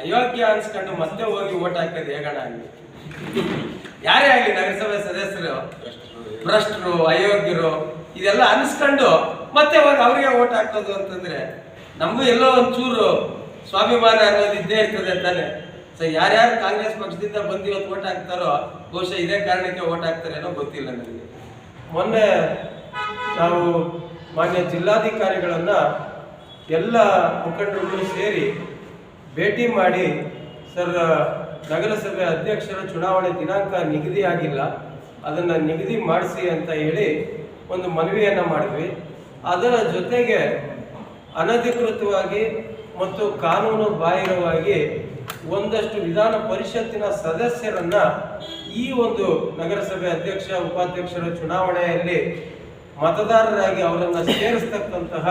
ಅಯೋಗ್ಯ ಅನ್ಸ್ಕೊಂಡು ಮತ್ತೆ ಹೋಗಿ ಓಟ್ ಹಾಕೋದು ಹೇಗಣ ಅಲ್ಲಿ? ಯಾರೇ ಆಗಲಿ ನಗರಸಭೆ ಸದಸ್ಯರು, ಭ್ರಷ್ಟರು, ಅಯೋಗ್ಯರು, ಇದೆಲ್ಲ ಅನ್ಸ್ಕೊಂಡು ಮತ್ತೆ ಹೋಗಿ ಅವರಿಗೆ ಓಟ್ ಹಾಕೋದು ಅಂತಂದ್ರೆ ನಮಗೂ ಎಲ್ಲೋ ಒಂಚೂರು ಸ್ವಾಭಿಮಾನ ಅನ್ನೋದು ಇದ್ದೇ ಇರ್ತದೆ ತಾನೆ. ಸೊ ಯಾರ್ಯಾರು ಕಾಂಗ್ರೆಸ್ ಪಕ್ಷದಿಂದ ಬಂದು ಇವತ್ತು ಓಟ್ ಹಾಕ್ತಾರೋ, ಬಹುಶಃ ಇದೇ ಕಾರಣಕ್ಕೆ ಓಟ್ ಹಾಕ್ತಾರೆ ಅನ್ನೋ ಗೊತ್ತಿಲ್ಲ ನನಗೆ ಮೊನ್ನೆ ನಾವು ಮಾನ್ಯ ಜಿಲ್ಲಾಧಿಕಾರಿಗಳನ್ನ ಎಲ್ಲ ಮುಖಂಡರುಗಳು ಸೇರಿ ಭೇಟಿ ಮಾಡಿ ಸರ್ ನಗರಸಭೆ ಅಧ್ಯಕ್ಷರ ಚುನಾವಣೆ ದಿನಾಂಕ ನಿಗದಿಯಾಗಿಲ್ಲ ಅದನ್ನು ನಿಗದಿ ಮಾಡಿಸಿ ಅಂತ ಹೇಳಿ ಒಂದು ಮನವಿಯನ್ನು ಮಾಡಿದ್ವಿ. ಅದರ ಜೊತೆಗೆ ಅನಧಿಕೃತವಾಗಿ ಮತ್ತು ಕಾನೂನು ಬಾಹಿರವಾಗಿ ಒಂದಷ್ಟು ವಿಧಾನ ಪರಿಷತ್ತಿನ ಸದಸ್ಯರನ್ನ ಈ ಒಂದು ನಗರಸಭೆ ಅಧ್ಯಕ್ಷ, ಉಪಾಧ್ಯಕ್ಷರ ಚುನಾವಣೆಯಲ್ಲಿ ಮತದಾರರಾಗಿ ಅವರನ್ನು ಸೇರಿಸ್ತಕ್ಕಂತಹ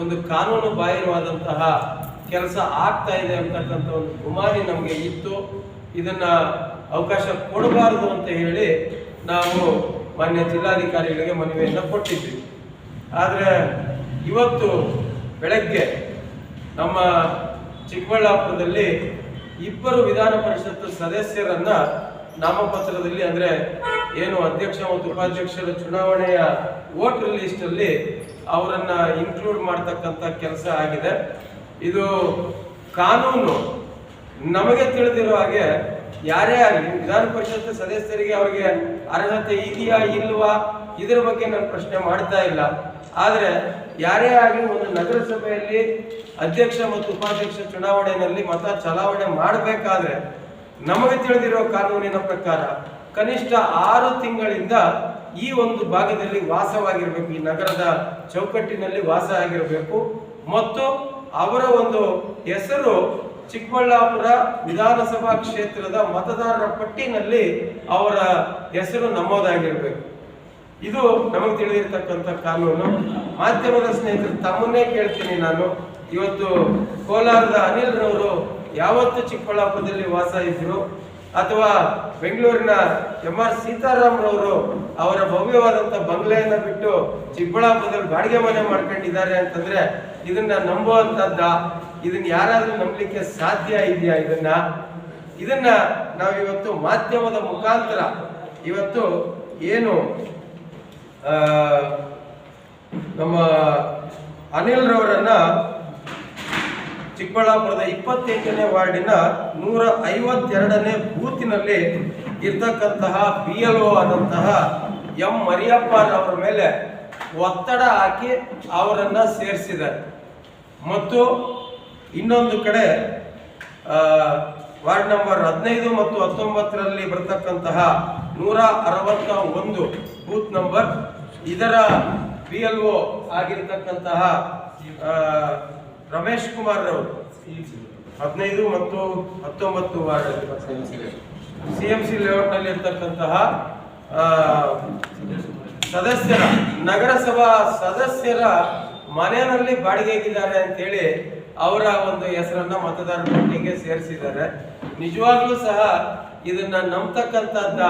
ಒಂದು ಕಾನೂನು ಬಾಹಿರವಾದಂತಹ ಕೆಲಸ ಆಗ್ತಾ ಇದೆ ಅಂತಕ್ಕಂಥ ಒಂದು ಗುಮಾನಿ ನಮಗೆ ಇತ್ತು. ಇದನ್ನ ಅವಕಾಶ ಕೊಡಬಾರದು ಅಂತ ಹೇಳಿ ನಾವು ಮಾನ್ಯ ಜಿಲ್ಲಾಧಿಕಾರಿಗಳಿಗೆ ಮನವಿಯನ್ನು ಕೊಟ್ಟಿದ್ವಿ ಆದರೆ ಇವತ್ತು ಬೆಳಗ್ಗೆ ನಮ್ಮ ಚಿಕ್ಕಬಳ್ಳಾಪುರದಲ್ಲಿ ಇಬ್ಬರು ವಿಧಾನ ಪರಿಷತ್ ಸದಸ್ಯರನ್ನ ನಾಮಪತ್ರದಲ್ಲಿ ಅಂದ್ರೆ ಏನು ಅಧ್ಯಕ್ಷ ಮತ್ತು ಉಪಾಧ್ಯಕ್ಷರ ಚುನಾವಣೆಯ ವೋಟರ್ ಲಿಸ್ಟ್ ಅಲ್ಲಿ ಅವರನ್ನ ಇನ್ಕ್ಲೂಡ್ ಮಾಡ್ತಕ್ಕಂಥ ಕೆಲಸ ಆಗಿದೆ. ಇದು ಕಾನೂನು. ನಮಗೆ ತಿಳಿದಿರುವ ಹಾಗೆ ಯಾರೇ ಆಗಲಿ, ವಿಧಾನ ಪರಿಷತ್ ಸದಸ್ಯರಿಗೆ ಅವರಿಗೆ ಅರ್ಹತೆ ಇದೆಯಾ ಇಲ್ವಾ, ಇದರ ಬಗ್ಗೆ ನಾನು ಪ್ರಶ್ನೆ ಮಾಡ್ತಾ ಇಲ್ಲ. ಆದರೆ ಯಾರೇ ಆಗಲಿ ಒಂದು ನಗರಸಭೆಯಲ್ಲಿ ಅಧ್ಯಕ್ಷ ಮತ್ತು ಉಪಾಧ್ಯಕ್ಷ ಚುನಾವಣೆಯಲ್ಲಿ ಮತ ಚಲಾವಣೆ ಮಾಡಬೇಕಾದ್ರೆ ನಮಗೆ ತಿಳಿದಿರೋ ಕಾನೂನಿನ ಪ್ರಕಾರ ಕನಿಷ್ಠ ಆರು ತಿಂಗಳಿಂದ ಈ ಒಂದು ಭಾಗದಲ್ಲಿ ವಾಸವಾಗಿರಬೇಕು. ಈ ನಗರದ ಚೌಕಟ್ಟಿನಲ್ಲಿ ವಾಸ ಆಗಿರಬೇಕು. ಮತ್ತು ಅವರ ಒಂದು ಹೆಸರು ಚಿಕ್ಕಬಳ್ಳಾಪುರ ವಿಧಾನಸಭಾ ಕ್ಷೇತ್ರದ ಮತದಾರರ ಪಟ್ಟಿನಲ್ಲಿ ಅವರ ಹೆಸರು ನಮೂದಾಗಿರ್ಬೇಕು. ಇದು ನಮಗೆ ತಿಳಿದಿರ್ತಕ್ಕಂಥ ಕಾನೂನು. ಮಾಧ್ಯಮದ ಸ್ನೇಹಿತರು ತಮ್ಮನ್ನೇ ಕೇಳ್ತೀನಿ ನಾನು. ಇವತ್ತು ಕೋಲಾರದ ಅನಿಲ್ ರವರು ಯಾವತ್ತು ಚಿಕ್ಕಬಳ್ಳಾಪುರದಲ್ಲಿ ವಾಸ ಇದ್ರು? ಅಥವಾ ಬೆಂಗಳೂರಿನ ಎಂ ಆರ್ ಸೀತಾರಾಮ್ ರವರು ಅವರ ಭವ್ಯವಾದಂತ ಬಂಗ್ಲೆಯನ್ನ ಬಿಟ್ಟು ಚಿಕ್ಕಬಳ್ಳಾಪುರದಲ್ಲಿ ಬಾಡಿಗೆ ಮನೆ ಮಾಡ್ಕೊಂಡಿದ್ದಾರೆ ಅಂತಂದ್ರೆ ಇದನ್ನ ನಂಬುವಂತದ್ದ ಇದನ್ನ ಯಾರಾದ್ರೂ ನಂಬಲಿಕ್ಕೆ ಸಾಧ್ಯ ಇದೆಯಾ ಇದನ್ನ? ಇದನ್ನ ನಾವಿವತ್ತು ಮಾಧ್ಯಮದ ಮುಖಾಂತರ ಇವತ್ತು ಏನು ನಮ್ಮ ಅನಿಲ್ ರವರನ್ನ ಚಿಕ್ಕಬಳ್ಳಾಪುರದ ಇಪ್ಪತ್ತೆಂಟನೇ ವಾರ್ಡಿನ ನೂರ ಐವತ್ತೆರಡನೇ ಬೂತಿನಲ್ಲಿ ಇರ್ತಕ್ಕಂತಹ ಬಿ ಎಲ್ ಒ ಆದಂತಹ ಎಂ ಮರಿಯಪ್ಪ ಮರಿಯಪ್ಪನವರ ಮೇಲೆ ಒತ್ತಡ ಹಾಕಿ ಅವರನ್ನು ಸೇರಿಸಿದ್ದಾರೆ. ಮತ್ತು ಇನ್ನೊಂದು ಕಡೆ ವಾರ್ಡ್ ನಂಬರ್ ಹದಿನೈದು ಮತ್ತು ಹತ್ತೊಂಬತ್ತರಲ್ಲಿ ಬರ್ತಕ್ಕಂತಹ ನೂರ ಅರವತ್ತ ಒಂದು ಬೂತ್ ನಂಬರ್ ಇದರ ಬಿ ಎಲ್ ಒ ಆಗಿರ್ತಕ್ಕಂತಹ ರಮೇಶ್ ಕುಮಾರ್ ಅವರು ಹದಿನೈದು ಮತ್ತು ಹತ್ತೊಂಬತ್ತು ವಾರ್ಡ್ ಸಿ ಎಂ ಸಿ ಲೇಔಟ್ನಲ್ಲಿ ಇರ್ತಕ್ಕಂತಹ ಸದಸ್ಯರ, ನಗರಸಭಾ ಸದಸ್ಯರ ಮನೆಯಲ್ಲಿ ಬಾಡಿಗೆಗಿದ್ದಾರೆ ಅಂತೇಳಿ ಅವರ ಒಂದು ಹೆಸರನ್ನ ಮತದಾರರ ಪಟ್ಟಿಗೆ ಸೇರಿಸಿದ್ದಾರೆ. ನಿಜವಾಗ್ಲೂ ಸಹ ಇದನ್ನ ನಂಬತಕ್ಕಂಥದ್ದ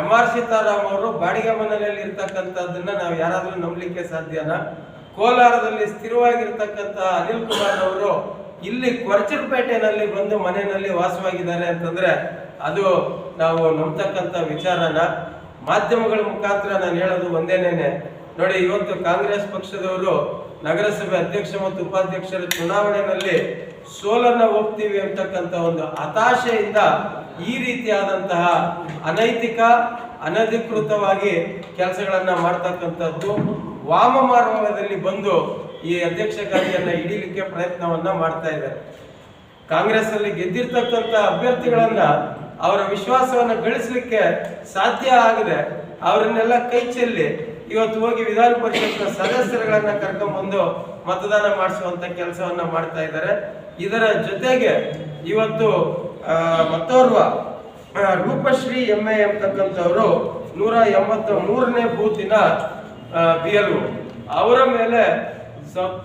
ಎಂ ಆರ್ ಸೀತಾರಾಮ್ ಅವರು ಬಾಡಿಗೆ ಮನೆಯಲ್ಲಿ ಇರ್ತಕ್ಕಂಥದ್ದನ್ನ ನಾವು ಯಾರಾದರೂ ನಂಬಲಿಕ್ಕೆ ಸಾಧ್ಯನಾ? ಕೋಲಾರದಲ್ಲಿ ಸ್ಥಿರವಾಗಿರ್ತಕ್ಕಂಥ ಅನಿಲ್ ಕುಮಾರ್ ಅವರು ಇಲ್ಲಿ ಕೊರಚರಪೇಟೆನಲ್ಲಿ ಬಂದು ಮನೆಯಲ್ಲಿ ವಾಸವಾಗಿದ್ದಾರೆ ಅಂತಂದ್ರೆ ಅದು ನಾವು ನಂಬತಕ್ಕಂಥ ವಿಚಾರನ? ಮಾಧ್ಯಮಗಳ ಮುಖಾಂತರ ನಾನು ಹೇಳೋದು ಒಂದೇನೇನೆ. ನೋಡಿ, ಇವತ್ತು ಕಾಂಗ್ರೆಸ್ ಪಕ್ಷದವರು ನಗರಸಭೆ ಅಧ್ಯಕ್ಷ ಮತ್ತು ಉಪಾಧ್ಯಕ್ಷರ ಚುನಾವಣೆಯಲ್ಲಿ ಸೋಲನ್ನ ಹೋಗ್ತೀವಿ ಅಂತಕ್ಕಂಥ ಒಂದು ಹತಾಶೆಯಿಂದ ಈ ರೀತಿಯಾದಂತಹ ಅನೈತಿಕ, ಅನಧಿಕೃತವಾಗಿ ಕೆಲಸಗಳನ್ನ ಮಾಡ್ತಕ್ಕಂಥದ್ದು ವಾಮ ಮಾರ್ಗದಲ್ಲಿ ಬಂದು ಈ ಅಧ್ಯಕ್ಷ ಗಾದಿಯನ್ನ ಹಿಡೀಲಿಕ್ಕೆ ಪ್ರಯತ್ನವನ್ನ ಮಾಡ್ತಾ ಇದ್ದಾರೆ. ಕಾಂಗ್ರೆಸ್ ಅಲ್ಲಿ ಗೆದ್ದಿರ್ತಕ್ಕಂಥ ಅಭ್ಯರ್ಥಿಗಳನ್ನ ಅವರ ವಿಶ್ವಾಸವನ್ನು ಗಳಿಸಲಿಕ್ಕೆ ಸಾಧ್ಯ ಆಗಿದೆ. ಅವರನ್ನೆಲ್ಲ ಕೈ ಚೆಲ್ಲಿ ಇವತ್ತು ಹೋಗಿ ವಿಧಾನ ಪರಿಷತ್ನ ಸದಸ್ಯರುಗಳನ್ನ ಕರ್ಕೊಂಡ್ಬಂದು ಮತದಾನ ಮಾಡಿಸುವಂತ ಕೆಲಸವನ್ನ ಮಾಡ್ತಾ ಇದ್ದಾರೆ. ಇದರ ಜೊತೆಗೆ ಇವತ್ತು ಮತ್ತೋರ್ವ ರೂಪಶ್ರೀ ಎಂ ಎ ಎಂಬತಕ್ಕಂಥವ್ರು ನೂರ ಎಂಬತ್ತ ಮೂರನೇ ಬೂತಿನ ಬಿ ಎಲ್ ಅವರ ಮೇಲೆ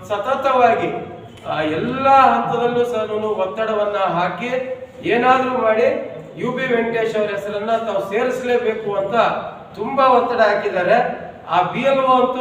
ಸತತವಾಗಿ ಎಲ್ಲ ಹಂತದಲ್ಲೂ ಸಹ ಒತ್ತಡವನ್ನ ಹಾಕಿ ಏನಾದರೂ ಮಾಡಿ ಯು ಬಿ ವೆಂಕಟೇಶ್ ಅವರ ಹೆಸರನ್ನ ತಾವು ಸೇರಿಸಲೇಬೇಕು ಅಂತ ತುಂಬಾ ಒತ್ತಡ ಹಾಕಿದ್ದಾರೆ. ಆ ಬಿ ಎಲ್ ಅಂತೂ